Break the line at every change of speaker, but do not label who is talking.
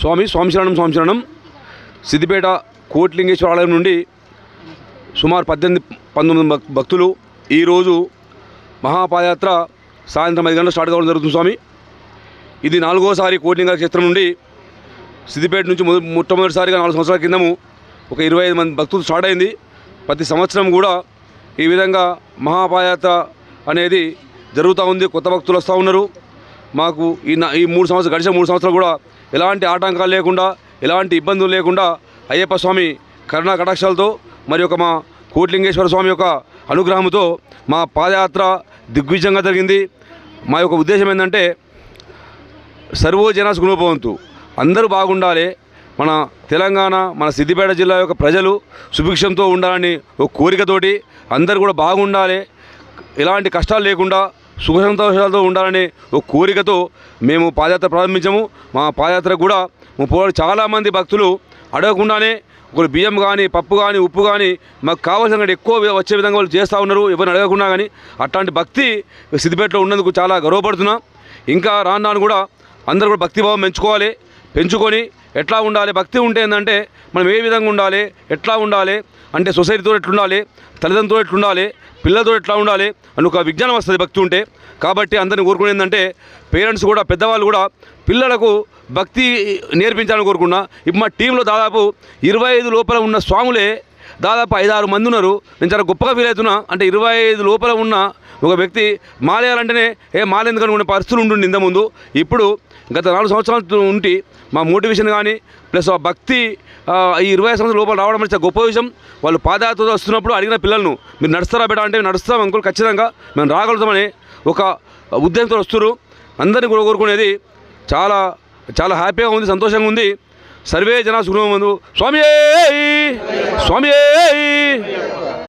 స్వామి స్వామి శరణం స్వామి శరణం. సిద్దిపేట కోట్లింగేశ్వర ఆలయం నుండి సుమారు పద్దెనిమిది పంతొమ్మిది భక్తులు ఈరోజు మహాపాదయాత్ర సాయంత్రం ఐదు గంటల స్టార్ట్ కావడం జరుగుతుంది స్వామి. ఇది నాలుగోసారి కోట్లింగ క్షేత్రం నుండి సిద్దిపేట నుంచి మొట్టమొదటిసారిగా నాలుగు సంవత్సరాల కిందము ఒక ఇరవై ఐదు మంది భక్తులు స్టార్ట్ అయింది. ప్రతి సంవత్సరం కూడా ఈ విధంగా మహాపాదయాత్ర అనేది జరుగుతూ ఉంది. కొత్త భక్తులు వస్తూ ఉన్నారు. మాకు ఈ ఈ మూడు సంవత్సరాలు గడిచిన మూడు సంవత్సరాలు కూడా ఎలాంటి ఆటంకాలు లేకుండా ఎలాంటి ఇబ్బందులు లేకుండా అయ్యప్ప స్వామి కరుణా కటాక్షాలతో మరి ఒక మా కోట్లింగేశ్వర స్వామి యొక్క అనుగ్రహంతో మా పాదయాత్ర దిగ్విజయంగా జరిగింది. మా యొక్క ఉద్దేశం ఏంటంటే సర్వో జన సుగుణభవంతు అందరూ బాగుండాలి. మన తెలంగాణ మన సిద్దిపేట జిల్లా యొక్క ప్రజలు సుభిక్షంతో ఉండాలని ఒక కోరికతోటి అందరూ కూడా బాగుండాలి. ఎలాంటి కష్టాలు లేకుండా సుఖ సంతోషాలతో ఉండాలనే ఒక కోరికతో మేము పాదయాత్ర ప్రారంభించాము. మా పాదయాత్ర కూడా పోవాలి చాలామంది భక్తులు అడగకుండానే ఒకరు బియ్యం కానీ పప్పు కానీ ఉప్పు కానీ మాకు కావాల్సిన ఎక్కువ వచ్చే విధంగా వాళ్ళు చేస్తూ ఉన్నారు. ఎవరిని అడగకుండా కానీ అట్లాంటి భక్తి సిద్దిపేటలో ఉన్నందుకు చాలా గర్వపడుతున్నాం. ఇంకా రాను రాను కూడా అందరూ కూడా భక్తిభావం పెంచుకోవాలి. పెంచుకొని ఎట్లా ఉండాలి? భక్తి ఉంటే ఏంటంటే మనం ఏ విధంగా ఉండాలి? ఎట్లా ఉండాలి? అంటే సొసైటీతో ఎట్లా ఉండాలి తల్లిదండ్రులతో ఎట్లా ఉండాలి పిల్లలతో ఎట్లా ఉండాలి? అని ఒక విజ్ఞానం వస్తుంది భక్తి ఉంటే. కాబట్టి అందరిని కోరుకునేది ఏంటంటే పేరెంట్స్ కూడా పెద్దవాళ్ళు కూడా పిల్లలకు భక్తి నేర్పించాలని కోరుకున్నా. ఇప్పుడు మా టీంలో దాదాపు ఇరవై ఐదు లోపల ఉన్న స్వాములే దాదాపు ఐదారు మంది ఉన్నారు. నేను చాలా గొప్పగా ఫీల్ అవుతున్నా. అంటే ఇరవై ఐదు లోపల ఉన్న ఒక వ్యక్తి మాలేయాలంటేనే ఏ మాల ఎందుకు అనుకునే పరిస్థితులు ఉంటుండే ఇంత ముందు? ఇప్పుడు గత నాలుగు సంవత్సరాల ఉంటే మా మోటివేషన్ కానీ ప్లస్ ఆ భక్తి ఈ ఇరవై సంవత్సరం సంవత్సరాల లోపల రావడం అనేది గొప్ప విషయం. వాళ్ళు పాదయాత్ర వస్తున్నప్పుడు అడిగిన పిల్లలను మీరు నడుస్తారా బేటా? అంటే "మేము నడుస్తాం అంకుల్ ఖచ్చితంగా మేము రాగలుగుతామని ఒక ఉద్దేశంతో వస్తున్నారు. అందరినీ కూడా కోరుకునేది చాలా చాలా హ్యాపీగా ఉంది సంతోషంగా ఉంది. సర్వే జన సుఖమందు స్వామి స్వామి